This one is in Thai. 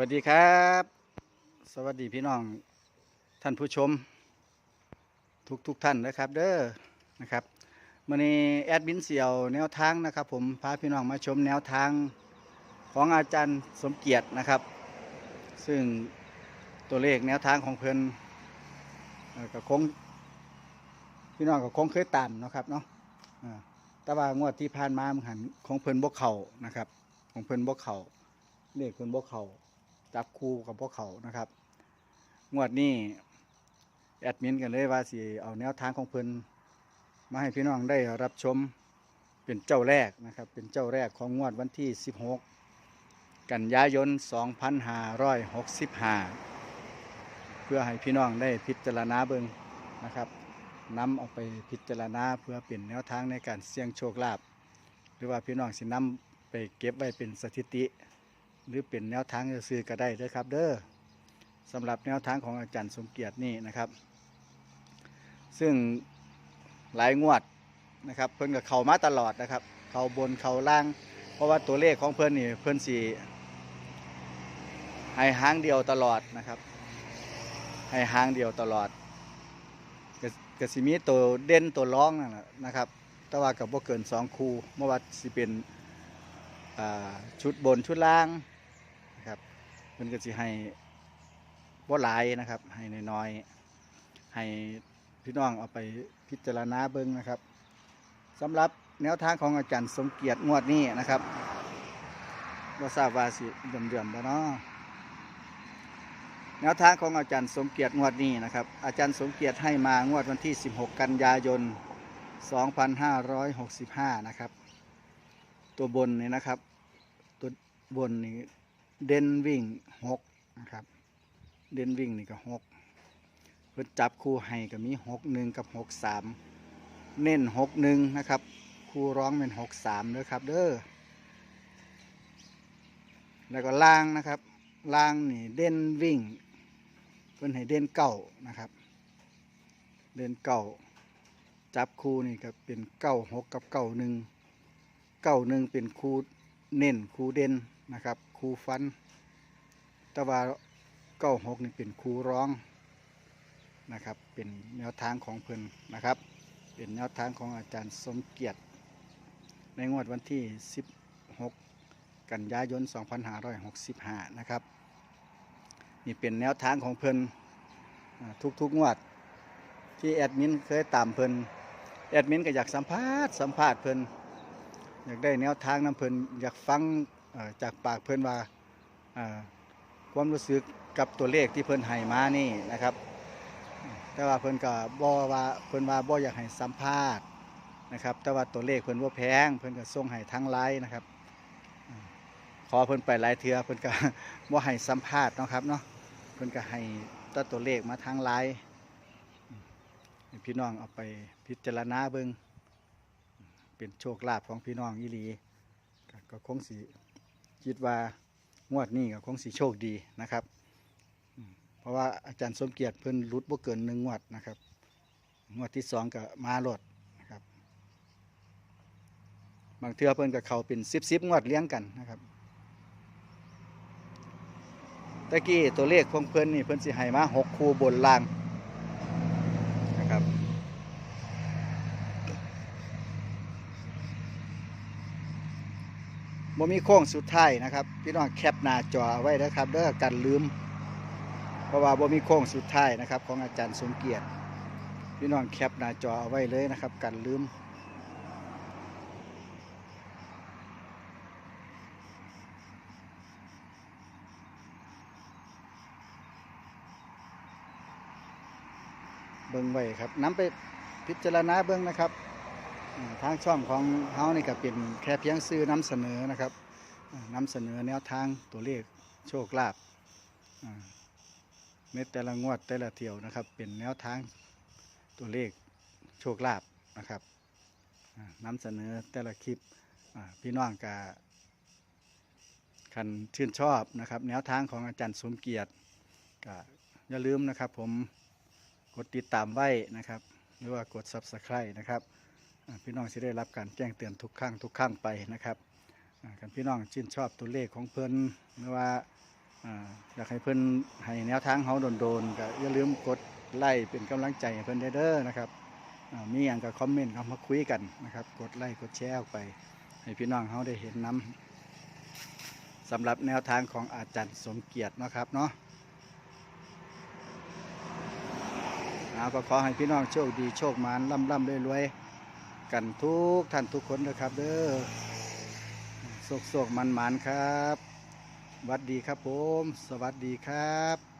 วัสดีครับ สวัสดีพี่น้องท่านผู้ชม ทุกทุกท่านนะครับ เด้อนะครับมื่อนี้แอดมินเสี่ยวแนวทางนะครับ ผมพาพี่น้องมาชมแนวทางของอาจารย์สมเกียรตินะครับ ซึ่งตัวเลขแนวทางของเพิ่นเอ่อก็คงพี่น้องก็คงเคยตามนะครับเนาะอ่าแต่ว่างวดที่ผ่านมามันหันของเพิ่นบกเข่านะครับ ของเพิ่นบกเข่าเลขเพิ่นบกเข่า จับคู่กับบกเขานะครับ งวดนี้แอดมินกันเลยว่าสิเอาแนวทางของเพิ่นมาให้พี่น้องได้รับชมเป็นเจ้าแรกนะครับ เป็นเจ้าแรกของงวดวันที่ 16 กันยายน 2565 เพื่อให้พี่น้องได้พิจารณาเบิงนะครับนำเอาไปพิจารณาเพื่อเป็นแนวทางในการเสี่ยงโชคลาภหรือว่าพี่น้องสินำไปเก็บไว้เป็นสถิติ หรือเป็นแนวทางซื้อก็ได้เด้อครับ เด้อสำหรับแนวทางของอาจารย์สมเกียรตินี่นะครับ ซึ่งหลายงวดนะครับ เพิ่นก็เขามาตลอดนะครับ เขาบนเขาล่าง เพราะว่าตัวเลขของเพิ่นนี่เพิ่นสีให้หางเดียวตลอดนะครับ ให้หางเดียวตลอดก็ก็สิมีตัวเด่นตัวร้องนั่นแหละนะครับ แต่ว่ากับบ่เกินสองคู่เมื่อว่าสิเป็นชุดบนชุดล่าง พิ่นก็สิให้บ่หลายนะครับ ให้น้อยๆให้พี่น้องเอาไปพิจารณาเบิ่งนะครับสำหรับแนวทางของอาจารย์สมเกียรติงวดนี้นะครับว่าทราบว่าสิเดือมๆบ่เนาะแนวทางของอาจารย์สมเกียรติงวดนี้นะครับ อาจารย์สมเกียรติให้มางวดวันที่ 16 กันยายน 2565 นะครับ ตัวบนนี่นะครับ ตัวบนนี่ เด่นวิ่ง6นะครับ เด่นวิ่งนี่ก็6เพื่อจับคู่ให้ก็มี6 1กับ6 3เน้น6 1นะครับ คู่ร้องเป็น6 3เด้อครับ เด้อแล้วก็ล่างนะครับล่างนี่เด่นวิ่งเพิ่นให้เด่นเก้านะครับ เด่นเก้าจับคู่นี่ก็เป็นเก้าหกกับเก้าหนึ่งเก้าหนึ่งเป็นคู่เน้นคู่เด่น นะครับคู่ฟันตว่าเก้าหกนี่เป็นครูร้องนะครับ เป็นแนวทางของเพิ่นนะครับ เป็นแนวทางของอาจารย์สมเกียรติ ในงวดวันที่ 16 กันยายน 2565 นะครับ นี่เป็นแนวทางของเพิ่นอ่าทุกๆงวด ที่แอดมินเคยตามเพิ่นแอดมินก็อยากสัมภาษณ์สัมภาษณ์เพิ่นอยากได้แนวทางนํเพิ่นอยากฟัง จากปากเพิ่อนว่าความรู้สึกกับตัวเลขที่เพิ่อนให้มานี่นะครับ แต่ว่าเพิ่อนก็บ่ว่าเพิ่อนว่าบ่อยากให้สัมภาษณ์นะครับ แต่ว่าตัวเลขเพิ่อนบ่าแพง เพิ่อนก็ส่งให้ทางไลน์นะครับขอเพิ่อนไปหลายเทือเพิ่อนก็บ่ให้สัมภาษณ์นะครับเนาะเพิ่อนก็ให้ตัตัวเลขมาทางไลน์พี่น้องเอาไปพิจารณาเบิ่งเป็นโชคลาภของพี่น้องอีหลีก็คงสิ คิดว่างวดนี้ก็คงสิโชคดีนะครับ เพราะว่าอาจารย์สมเกียรติเพิ่นรุดบ่เกินหนึ่งงวดนะครับ งวดที่สองก็มาโลดนะครับ บางเทือเพิ่นก็เขาเป็น10 10งวดเลี้ยงกันนะครับตะกี้ตัวเลขของเพิ่นนี่เพิ่นสิให้มาหกคู่บนล่างนะครับ บ่มีโค้งสุดท้ายนะครับ พี่น้องแคปหน้าจอไว้นะครับเด้อกันลืม เพราะว่าบ่มีโค้งสุดท้ายนะครับ ของอาจารย์สมเกียรติ พี่น้องแคปหน้าจอเอาไว้เลยนะครับกันลืมเบิ่งไว้ครับนำไปพิจารณาเบิ่งนะครับ ทางช่องของเฮานี่ก็เป็นแค่เพียงซื้อนำเสนอนะครับอ่านำเสนอแนวทางตัวเลขโชคลาภอ่าในแต่ละงวดแต่ละเที่ยวนะครับ เป็นแนวทางตัวเลขโชคลาภนะครับอ่านำเสนอแต่ละคลิปพี่น้องกาคันชื่นชอบนะครับ แนวทางของอาจารย์สมเกียรติก็อย่าลืมนะครับผมกดติดตามไว้นะครับ หรือว่ากด Subscribe นะครับ พี่น้องจะได้รับการแจ้งเตือนทุกครั้งทุกครั้งไปนะครับอ่ากันพี่น้องชื่นชอบตัวเลขของเพิ่นหรือว่าอยากให้เพิ่นให้แนวทางเฮาโดนๆก็อย่าลืมกดไลค์เป็นกำลังใจให้เพิ่นเด้อนะครับมีหยังก็คอมเมนต์เขามาคุยกันนะครับ กดไลค์กดแชร์ออกไป ให้พี่น้องเฮาได้เห็นนํสำหรับแนวทางของอาจารย์สมเกียรตินะครับเนาะเอาก็ขอให้พี่น้องโชคดีโชคมานร่ำร่ำรวยๆ กันทุกท่านทุกคนนะครับ เด้อโศกโศกมันมันครับสวัสดีครับผม สวัสดีครับ